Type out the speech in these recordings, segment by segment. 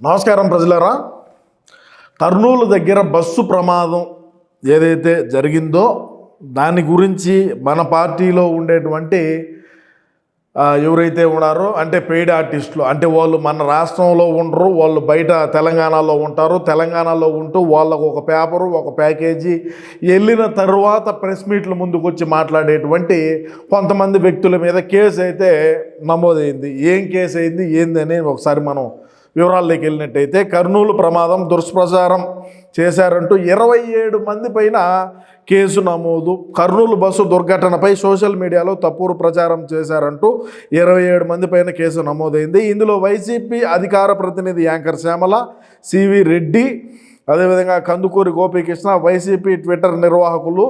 నమస్కారం ప్రజలారా. కర్నూలు దగ్గర బస్సు ప్రమాదం ఏదైతే జరిగిందో దాని గురించి మన పార్టీలో ఉండేటువంటి ఎవరైతే ఉన్నారో అంటే పెయిడ్ ఆర్టిస్టులు అంటే వాళ్ళు మన రాష్ట్రంలో ఉండరు వాళ్ళు బయట తెలంగాణలో ఉంటారు తెలంగాణలో ఉంటూ వాళ్ళకు ఒక పేపరు ఒక ప్యాకేజీ వెళ్ళిన తర్వాత ప్రెస్ మీట్ల ముందుకు వచ్చి మాట్లాడేటువంటి కొంతమంది వ్యక్తుల మీద కేసు అయితే నమోదైంది. ఏం కేసు అయింది ఏందని ఒకసారి మనం వివరాల్లోకి వెళ్ళినట్టయితే కర్నూలు ప్రమాదం దుష్ప్రచారం చేశారంటూ ఇరవై ఏడు మంది పైన కేసు నమోదు. కర్నూలు బస్సు దుర్ఘటనపై సోషల్ మీడియాలో తప్పుడు ప్రచారం చేశారంటూ ఇరవై ఏడు మంది పైన కేసు నమోదైంది. ఇందులో వైసీపీ అధికార ప్రతినిధి యాంకర్ శ్యామల సివి రెడ్డి అదేవిధంగా కందుకూరి గోపీకృష్ణ వైసీపీ ట్విట్టర్ నిర్వాహకులు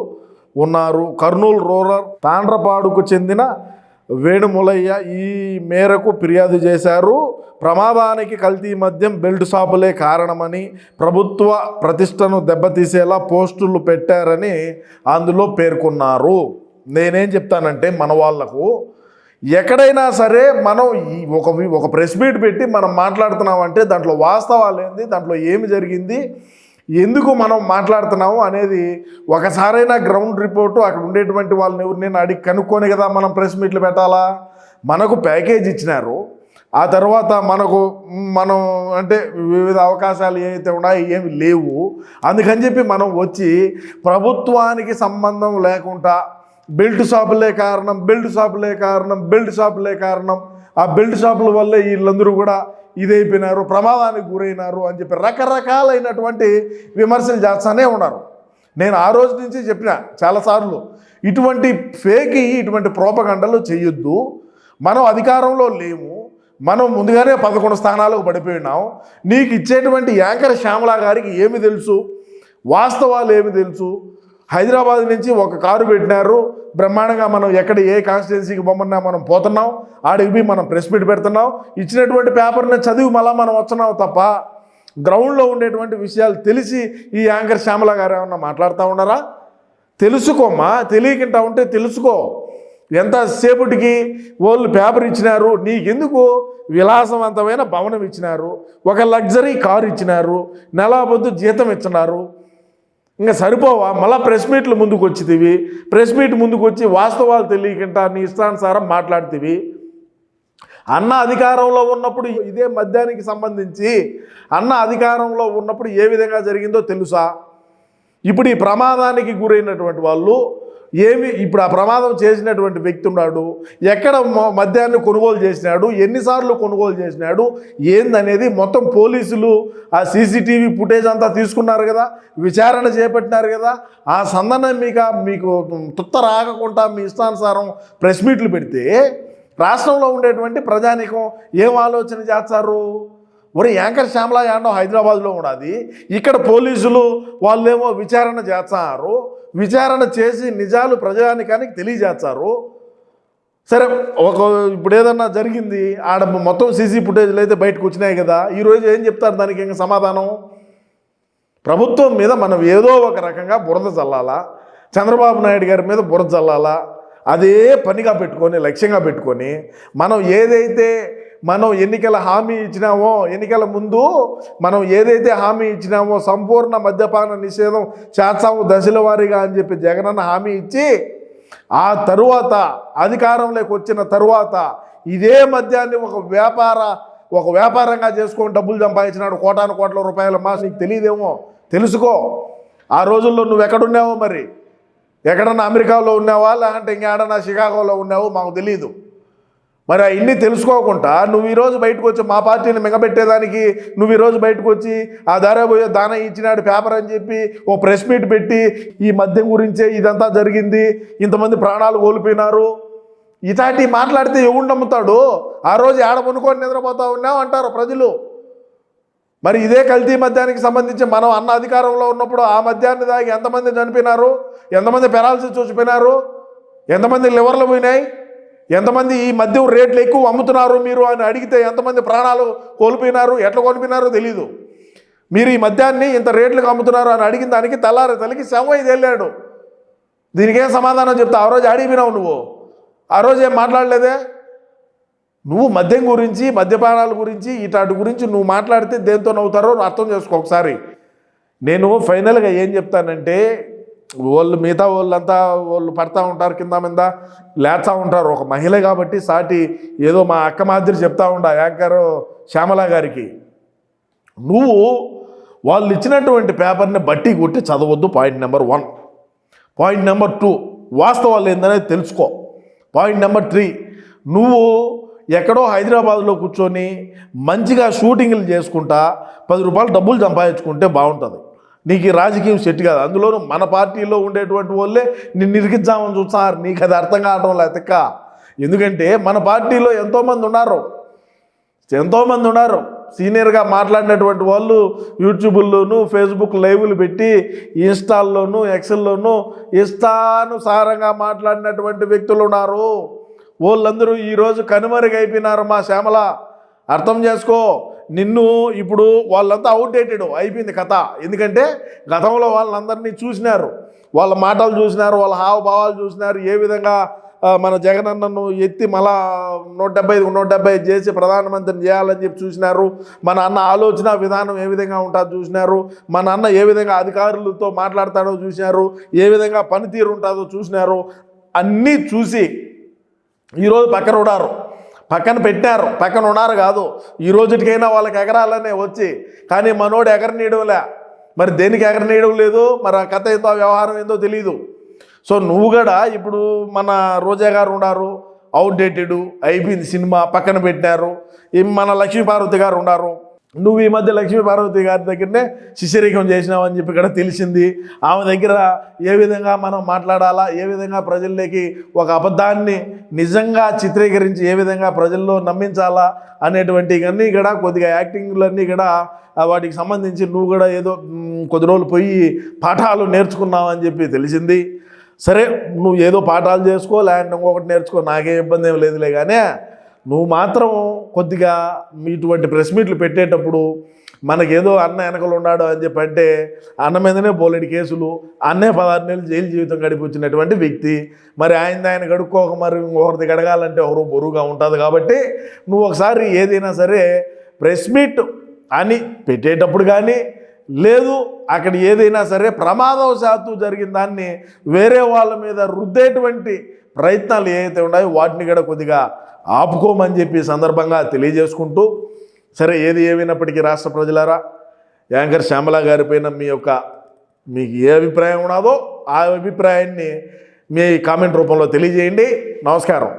ఉన్నారు. కర్నూలు రూరల్ తాండ్రపాడుకు చెందిన వేణుములయ్య ఈ మేరకు ఫిర్యాదు చేశారు. ప్రమాదానికి కల్తీ మద్యం బెల్ట్ షాపులే కారణమని ప్రభుత్వ ప్రతిష్టను దెబ్బతీసేలా పోస్టులు పెట్టారని అందులో పేర్కొన్నారు. నేనేం చెప్తానంటే మన వాళ్ళకు ఎక్కడైనా సరే మనం ఈ ఒక ఒక ప్రెస్ మీట్ పెట్టి మనం మాట్లాడుతున్నామంటే దాంట్లో వాస్తవాలు ఏంది దాంట్లో ఏమి జరిగింది ఎందుకు మనం మాట్లాడుతున్నాము అనేది ఒకసారైనా గ్రౌండ్ రిపోర్టు అక్కడ ఉండేటువంటి వాళ్ళని నేను అడిగి కనుక్కొని కదా మనం ప్రెస్ మీట్లు పెట్టాలా? మనకు ప్యాకేజ్ ఇచ్చినారు. ఆ తర్వాత మనకు మనం అంటే వివిధ అవకాశాలు ఏవైతే ఉన్నాయో ఏమి లేవు. అందుకని చెప్పి మనం వచ్చి ప్రభుత్వానికి సంబంధం లేకుండా బెల్ట్ షాపులే కారణం బెల్ట్ షాపులే కారణం బెల్ట్ షాపులే కారణం ఆ బెల్ట్ షాపుల వల్లే వీళ్ళందరూ కూడా ఇదైపోయినారు ప్రమాదానికి గురైనారు అని చెప్పి రకరకాలైనటువంటి విమర్శలు చేస్తానే ఉన్నారు. నేను ఆ రోజు నుంచి చెప్పిన చాలాసార్లు ఇటువంటి ఫేక్ ఇటువంటి ప్రోపగండలు చేయొద్దు. మనం అధికారంలో లేము. మనం ముందుగానే పదకొండు స్థానాలకు పడిపోయినాం నీకు ఇచ్చేటువంటి యాంకర్ శ్యామలా గారికి ఏమి తెలుసు? వాస్తవాలు ఏమి తెలుసు? హైదరాబాద్ నుంచి ఒక కారు పెట్టినారు. బ్రహ్మాండంగా మనం ఎక్కడ ఏ కాన్స్టిట్యున్సీకి పొమ్మన్నా మనం పోతున్నాం. ఆడికి పోయి మనం ప్రెస్ మీట్ పెడుతున్నాం. ఇచ్చినటువంటి పేపర్ని చదివి మళ్ళా మనం వస్తున్నాం తప్ప గ్రౌండ్లో ఉండేటువంటి విషయాలు తెలిసి ఈ యాంకర్ శ్యామల గారు ఏమన్నా మాట్లాడుతూ ఉన్నారా? తెలుసుకోమ్మా తెలియకుండా ఉంటే తెలుసుకో. ఎంతసేపటికి వాళ్ళు పేపర్ ఇచ్చినారు? నీకెందుకు విలాసవంతమైన భవనం ఇచ్చినారు? ఒక లగ్జరీ కారు ఇచ్చినారు? నెలా పొద్దు జీతం ఇచ్చినారు ఇంకా సరిపోవా? మళ్ళీ ప్రెస్ మీట్లు ముందుకు వచ్చితివి. ప్రెస్ మీట్ ముందుకు వచ్చి వాస్తవాలు తెలియకుండా నీ ఇష్టానుసారం మాట్లాడుతీవి. అన్న అధికారంలో ఉన్నప్పుడు ఇదే మద్యానికి సంబంధించి అన్న అధికారంలో ఉన్నప్పుడు ఏ విధంగా జరిగిందో తెలుసా? ఇప్పుడు ఈ ప్రమాదానికి గురైనటువంటి వాళ్ళు ఏమి ఇప్పుడు ఆ ప్రమాదం చేసినటువంటి వ్యక్తి ఉన్నాడు ఎక్కడ మ- మద్యాన్ని కొనుగోలు చేసినాడు ఎన్నిసార్లు కొనుగోలు చేసినాడు ఏందనేది మొత్తం పోలీసులు ఆ సీసీటీవీ ఫుటేజ్ అంతా తీసుకున్నారు కదా విచారణ చేపట్టినారు కదా ఆ సందనం మీకు మీకు తుత్త రాకుండా మీ ఇష్టానుసారం ప్రెస్ మీట్లు పెడితే రాష్ట్రంలో ఉండేటువంటి ప్రజానికం ఏం ఆలోచన చేస్తారు? ఒరే యాంకర్ శ్యామలా యాడో హైదరాబాద్లో ఉన్నది. ఇక్కడ పోలీసులు వాళ్ళేమో విచారణ చేస్తారు. విచారణ చేసి నిజాలు ప్రజానికానికి తెలియజేస్తారు. సరే ఒక ఇప్పుడు ఏదన్నా జరిగింది ఆడ మొత్తం సీసీ ఫుటేజ్లు అయితే బయటకు వచ్చినాయి కదా. ఈరోజు ఏం చెప్తారు దానికి ఇంకా సమాధానం? ప్రభుత్వం మీద మనం ఏదో ఒక రకంగా బురద చల్లాలా చంద్రబాబు నాయుడు గారి మీద బురద చల్లాలా అదే పనిగా పెట్టుకొని లక్ష్యంగా పెట్టుకొని మనం ఏదైతే మనం ఎన్నికల హామీ ఇచ్చినామో ఎన్నికల ముందు మనం ఏదైతే హామీ ఇచ్చినామో సంపూర్ణ మద్యపాన నిషేధం చేస్తాము దశల వారీగా అని చెప్పి జగనన్న హామీ ఇచ్చి ఆ తరువాత అధికారంలోకి వచ్చిన తరువాత ఇదే మద్యాన్ని ఒక వ్యాపార ఒక వ్యాపారంగా చేసుకొని డబ్బులు సంపాదించినాడు కోటాను కోట్ల రూపాయల మాస్. నీకు తెలియదేమో? తెలుసుకో. ఆ రోజుల్లో నువ్వు ఎక్కడున్నావో మరి? ఎక్కడన్నా అమెరికాలో ఉన్నావా? లేదంటే ఇంకేడన్నా షికాగోలో ఉన్నావో? మాకు తెలియదు మరి అవన్నీ తెలుసుకోకుండా నువ్వు ఈరోజు బయటకు వచ్చి మా పార్టీని మిగబెట్టేదానికి నువ్వు ఈరోజు బయటకు వచ్చి ఆ దారా పోయే దాన ఇచ్చినాడు పేపర్ అని చెప్పి ఓ ప్రెస్ మీట్ పెట్టి ఈ మద్యం గురించే ఇదంతా జరిగింది ఇంతమంది ప్రాణాలు కోల్పోయినారు. ఇలాంటి మాట్లాడితే ఎవడు నమ్ముతాడు? ఆ రోజు ఆడ పనుకొని నిద్రపోతా ఉన్నావు అంటారు ప్రజలు. మరి ఇదే కల్తీ మద్యానికి సంబంధించి మనం అన్న అధికారంలో ఉన్నప్పుడు ఆ మద్యాన్ని దాగి ఎంతమంది చనిపోయినారు? ఎంతమంది పెరాల్సి చూసిపోయినారు ఎంతమంది లివర్లు పోయినాయి? ఎంతమంది ఈ మద్యం రేట్లు ఎక్కువ అమ్ముతున్నారు మీరు అని అడిగితే ఎంతమంది ప్రాణాలు కోల్పోయినారు ఎట్లా కోల్పోయినారో తెలీదు. మీరు ఈ మద్యాన్ని ఇంత రేట్లకు అమ్ముతున్నారు అని అడిగిన దానికి తెల్లారి తల్లికి శవం ఇది వెళ్ళాడు. దీనికేం సమాధానం చెప్తా? ఆ రోజు అడిగినావు నువ్వు. ఆ రోజు ఏం మాట్లాడలేదే? నువ్వు మద్యం గురించి మద్యపానాల గురించి ఇటాటి గురించి నువ్వు మాట్లాడితే దేంతో నవ్వుతారో అర్థం చేసుకో ఒకసారి. నేను ఫైనల్గా ఏం చెప్తానంటే వాళ్ళు మిగతా వాళ్ళంతా వాళ్ళు పడతా ఉంటారు కింద మీద లేచా ఉంటారు. ఒక మహిళ కాబట్టి సాటి ఏదో మా అక్క మాదిరి చెప్తా ఉండ యాంకర్ శ్యామల గారికి. నువ్వు వాళ్ళు ఇచ్చినటువంటి పేపర్ని బట్టి కొట్టి చదవద్దు point number one. Point number two వాస్తవాలు ఏందనేది తెలుసుకో. పాయింట్ నెంబర్ త్రీ నువ్వు ఎక్కడో హైదరాబాద్లో కూర్చొని మంచిగా షూటింగ్లు చేసుకుంటా పది రూపాయలు డబ్బులు సంపాదించుకుంటే బాగుంటుంది. నీకు రాజకీయం సెట్ కాదు. అందులోనూ మన పార్టీలో ఉండేటువంటి వాళ్ళే నిన్ను ఇరికిద్దామని చూస్తున్నారు నీకు అది అర్థం కావడం లేక ఎందుకంటే మన పార్టీలో ఎంతోమంది ఉన్నారు. ఎంతోమంది ఉన్నారు. సీనియర్గా మాట్లాడినటువంటి వాళ్ళు యూట్యూబ్లోను ఫేస్బుక్ లైవ్లు పెట్టి ఇన్స్టాల్లోను ఎక్సెల్లోను ఇష్టానుసారంగా మాట్లాడినటువంటి వ్యక్తులు ఉన్నారు. వాళ్ళందరూ ఈరోజు కనుమరుగైపోయినారు మా శ్యామల. అర్థం చేసుకో. నిన్ను ఇప్పుడు వాళ్ళంతా అవుట్డేటెడ్ అయిపోయింది కథ. ఎందుకంటే గతంలో వాళ్ళందరినీ చూసినారు. వాళ్ళ మాటలు చూసినారు వాళ్ళ హావభావాలు చూసినారు. ఏ విధంగా మన జగనన్నను ఎత్తి మళ్ళా నూట డెబ్బై ఐదు నూట డెబ్బై ఐదు చేసి ప్రధానమంత్రిని చేయాలని చెప్పి చూసినారు. మన అన్న ఆలోచన విధానం ఏ విధంగా ఉంటుందో చూసినారు. మన అన్న ఏ విధంగా అధికారులతో మాట్లాడతాడో చూసినారు. ఏ విధంగా పనితీరు ఉంటుందో చూసినారు. అన్నీ చూసి ఈరోజు పక్కన ఉన్నారు. పక్కన పెట్టారు. పక్కన ఉన్నారు కాదు. ఈ రోజుటికైనా వాళ్ళకి ఎగరాలనే వచ్చి. కానీ మనోడు ఎగరనీయడంలే. మరి దేనికి ఎగరనీయడం లేదు? మరి ఆ కథ ఏందో వ్యవహారం ఏందో తెలియదు సో నువ్వు కూడా ఇప్పుడు మన రోజా గారు ఉన్నారు. అవుట్డేటెడ్ అయిపోయింది సినిమా పక్కన పెట్టారు మన లక్ష్మీపార్వతి గారు ఉన్నారు. నువ్వు ఈ మధ్య లక్ష్మీ పార్వతి గారి దగ్గరనే శిష్యరేఖం చేసినావని చెప్పి ఇక్కడ తెలిసింది. ఆమె దగ్గర ఏ విధంగా మనం మాట్లాడాలా? ఏ విధంగా ప్రజల్లోకి ఒక అబద్ధాన్ని నిజంగా చిత్రీకరించి ఏ విధంగా ప్రజల్లో నమ్మించాలా అనేటువంటి ఇవన్నీ కూడా కొద్దిగా యాక్టింగ్లన్నీ కూడా వాటికి సంబంధించి నువ్వు కూడా ఏదో కొద్ది రోజులు పోయి పాఠాలు నేర్చుకున్నావు అని చెప్పి తెలిసింది. సరే నువ్వు ఏదో పాఠాలు చేసుకో లేదంటే ఇంకొకటి నేర్చుకో నాకే ఇబ్బంది ఏం లేదులే కానీ నువ్వు మాత్రం కొద్దిగా ఇటువంటి ప్రెస్ మీట్లు పెట్టేటప్పుడు మనకేదో అన్న వెనకలు ఉన్నాడు అని చెప్పి అంటే అన్న మీదనే పోలేడు కేసులు అన్నే పదహారు నెలలు జైలు జీవితం గడిపి వచ్చినటువంటి వ్యక్తి. మరి ఆయన ఆయన గడుక్కోక మరి ఒకరిది గడగాలంటే ఒకరు బరువుగా ఉంటుంది కాబట్టి నువ్వు ఒకసారి ఏదైనా సరే ప్రెస్ మీట్ అని పెట్టేటప్పుడు కానీ లేదు అక్కడ ఏదైనా సరే ప్రమాదవశాత్తు జరిగిన దాన్ని వేరే వాళ్ళ మీద రుద్దేటువంటి ప్రయత్నాలు ఏవైతే ఉన్నాయో వాటిని కూడా కొద్దిగా ఆపుకోమని చెప్పి సందర్భంగా తెలియజేసుకుంటూ సరే ఏది ఏమైనప్పటికీ రాష్ట్ర ప్రజలారా యాంకర్ శ్యామల గారి పైన మీ యొక్క మీకు ఏ అభిప్రాయం ఉన్నదో ఆ అభిప్రాయాన్ని మీ కామెంట్ రూపంలో తెలియజేయండి. నమస్కారం.